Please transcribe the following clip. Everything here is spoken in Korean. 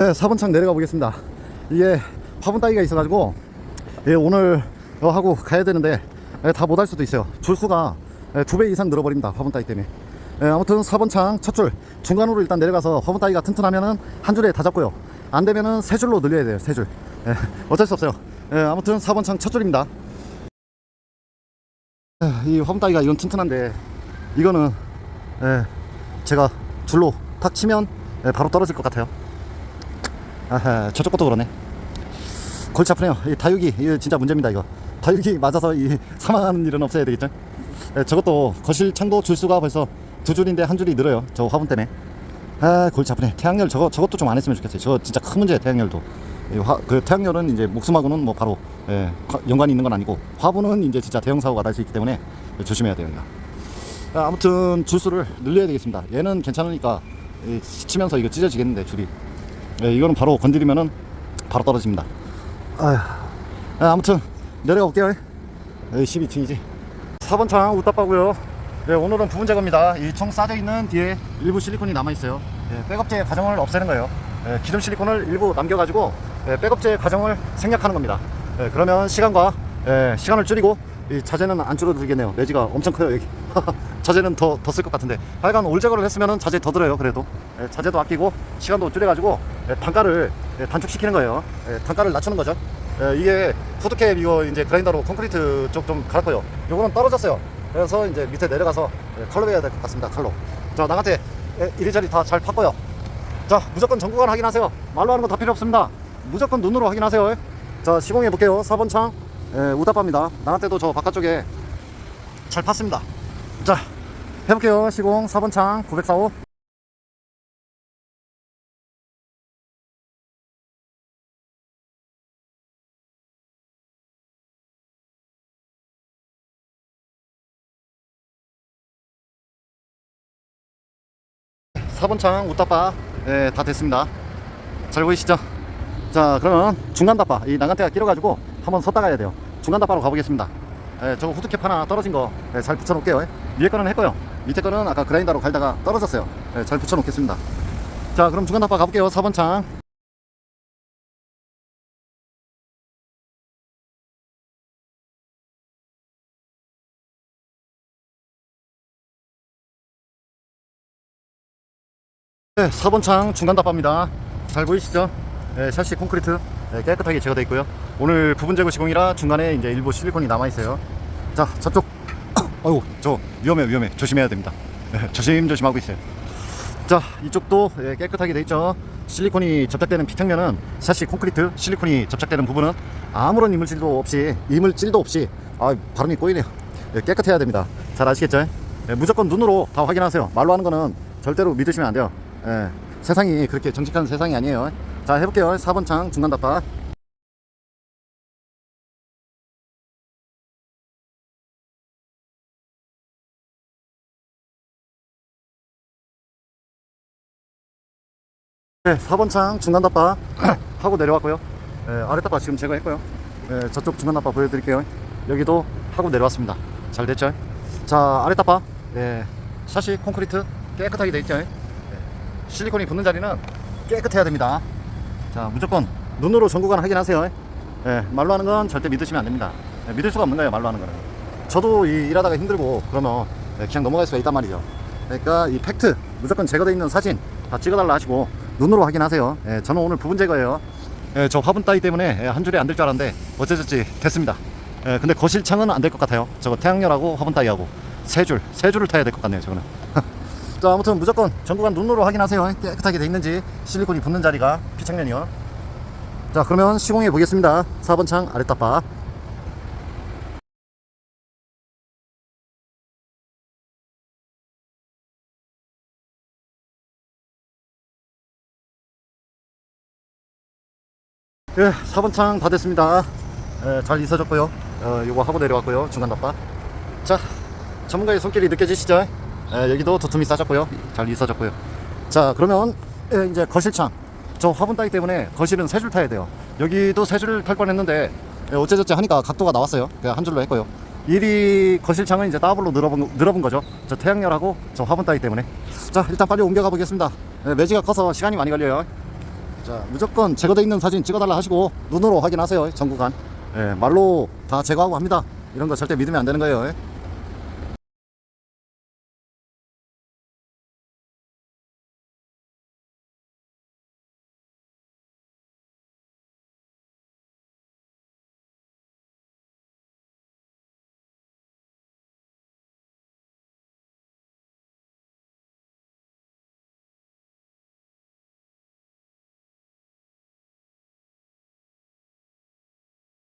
네, 4번 창 내려가 보겠습니다. 이게 화분 따기가 있어가지고 예, 오늘 어, 하고 가야 되는데 예, 다 못 할 수도 있어요. 줄수가 예, 두배 이상 늘어버립니다. 화분 따기 때문에. 예, 아무튼 4번 창 첫 줄 중간으로 일단 내려가서 화분 따기가 튼튼하면은 한 줄에 다 잡고요. 안 되면은 세 줄로 늘려야 돼요. 세 줄. 예, 어쩔 수 없어요. 예, 아무튼 4번 창 첫 줄입니다. 예, 이 화분 따기가 이건 튼튼한데 이거는 예, 제가 줄로 탁 치면 예, 바로 떨어질 것 같아요. 아하, 저쪽 것도 그러네. 골치 아프네요. 이 다육이, 이거 진짜 문제입니다, 이거. 다육이 맞아서 이 사망하는 일은 없어야 되겠죠? 예, 저것도 거실 창도 줄수가 벌써 두 줄인데 한 줄이 늘어요. 저 화분 때문에. 아, 골치 아프네. 태양열 저거, 저것도 좀 안 했으면 좋겠어요. 저거 진짜 큰 문제예요, 태양열도. 이 화, 그 태양열은 이제 목숨하고는 뭐 바로, 예, 과- 연관이 있는 건 아니고, 화분은 이제 진짜 대형 사고가 날 수 있기 때문에 조심해야 돼요. 아, 아무튼 줄수를 늘려야 되겠습니다. 얘는 괜찮으니까 이 스치면서 이거 찢어지겠는데, 줄이. 네, 이거는 바로 건드리면은 바로 떨어집니다. 아휴. 아, 아무튼 내려가 볼게요. 여기 12층이지. 4번 창 우따빠고요. 네, 오늘은 부분 제거입니다. 이 총 싸져 있는 뒤에 일부 실리콘이 남아 있어요. 네, 백업제 과정을 없애는 거예요. 네, 기존 실리콘을 일부 남겨가지고 네, 백업제 과정을 생략하는 겁니다. 네, 그러면 시간과 네, 시간을 줄이고 이 자재는 안 줄어들겠네요. 내지가 엄청 커요 여기. 자재는 더 더 쓸 것 같은데. 하여간 올 제거를 했으면은 자재 더 들어요. 그래도 예, 자재도 아끼고 시간도 줄여가지고 예, 단가를 예, 단축시키는 거예요. 예, 단가를 낮추는 거죠. 예, 이게 푸드캡 이거 이제 그라인더로 콘크리트 쪽 좀 갈았고요. 요거는 떨어졌어요. 그래서 이제 밑에 내려가서 예, 컬러 해야 될 것 같습니다. 컬러. 자 나한테 예, 이리저리 다 잘 팠고요. 자 무조건 전구간 확인하세요. 말로 하는 거 다 필요 없습니다. 무조건 눈으로 확인하세요. 자 시공해 볼게요. 4번 창 예, 우다빠입니다. 나한테도 저 바깥쪽에 잘 팠습니다. 자 해볼게요. 시공 4번 창 945. 사번창 우따빠 예, 다 됐습니다. 잘 보이시죠? 자 그러면 중간 다빠 이 나간테가 길어가지고 한번 섰다 가야 돼요. 중간 다빠로 가보겠습니다. 예, 저거 후드캡 하나 떨어진 거잘 붙여놓을게요. 예. 위에 거는 했고요. 밑에 거는 아까 그라인더로 갈다가 떨어졌어요. 예, 잘 붙여놓겠습니다. 자 그럼 중간 다빠 가볼게요. 4번 창. 네, 4번 창 중간 답합니다. 잘 보이시죠? 네, 샤시 콘크리트 네, 깨끗하게 제거되어 있고요. 오늘 부분 제거 시공이라 중간에 이제 일부 실리콘이 남아 있어요. 자, 저쪽. 어유, 저 위험해 위험해. 조심해야 됩니다. 네, 조심조심 하고 있어요. 자, 이쪽도 예, 깨끗하게 돼 있죠. 실리콘이 접착되는 피탕면은 샤시 콘크리트 실리콘이 접착되는 부분은 아무런 이물질도 없이 이물질도 없이 아 발음이 꼬이네요. 예, 깨끗해야 됩니다. 잘 아시겠죠? 예, 무조건 눈으로 다 확인하세요. 말로 하는 거는 절대로 믿으시면 안 돼요. 예, 세상이 그렇게 정직한 세상이 아니에요. 자 해볼게요. 4번 창 중간 답파. 네, 4번 창 중간 답파 하고 내려왔고요. 예, 아래 답파 지금 제거했고요. 예, 저쪽 중간 답파 보여드릴게요. 여기도 하고 내려왔습니다. 잘 됐죠? 자, 아래 답파 예, 샤시 콘크리트 깨끗하게 돼 있죠? 예, 실리콘이 붙는 자리는 깨끗해야 됩니다. 자, 무조건 눈으로 전구간 확인하세요. 예, 말로 하는 건 절대 믿으시면 안 됩니다. 예, 믿을 수가 없는 거예요, 말로 하는 거는. 저도 이 일하다가 힘들고 그러면 예, 그냥 넘어갈 수가 있단 말이죠. 그러니까 이 팩트 무조건 제거되어 있는 사진 다 찍어달라 하시고 눈으로 확인하세요. 예, 저는 오늘 부분 제거예요. 예, 저 화분 따위 때문에 예, 한 줄에 안될 줄 알았는데 어째저째 됐습니다. 예, 근데 거실 창은 안 될 것 같아요. 저거 태양열하고 화분 따위하고 세 줄, 세 줄을 타야 될 것 같네요. 저거는. 자, 아무튼 무조건 전구간 눈으로 확인하세요. 깨끗하게 돼 있는지 실리콘이 붙는 자리가 피창면이요. 자, 그러면 시공해 보겠습니다. 4번 창 따파. 예, 4번 창 다 됐습니다. 예, 잘 있어졌고요. 어, 이거 하고 내려왔고요. 중간 답바. 자, 전문가의 손길이 느껴지시죠? 예, 여기도 도tum이 싸졌고요. 잘 있어졌고요. 자, 그러면 예, 이제 거실창. 저 화분 따기 때문에 거실은 세 줄 타야 돼요. 여기도 세 줄 탈 뻔했는데 예, 어째저째 하니까 각도가 나왔어요. 그냥 한 줄로 했고요. 일이 거실창은 이제 더블로 늘어본, 늘어본 거죠. 저 태양열하고 저 화분 따기 때문에. 자, 일단 빨리 옮겨가 보겠습니다. 예, 매지가 커서 시간이 많이 걸려요. 자, 무조건 제거돼 있는 사진 찍어달라 하시고 눈으로 확인하세요. 전구간. 예, 말로 다 제거하고 합니다. 이런 거 절대 믿으면 안 되는 거예요. 예.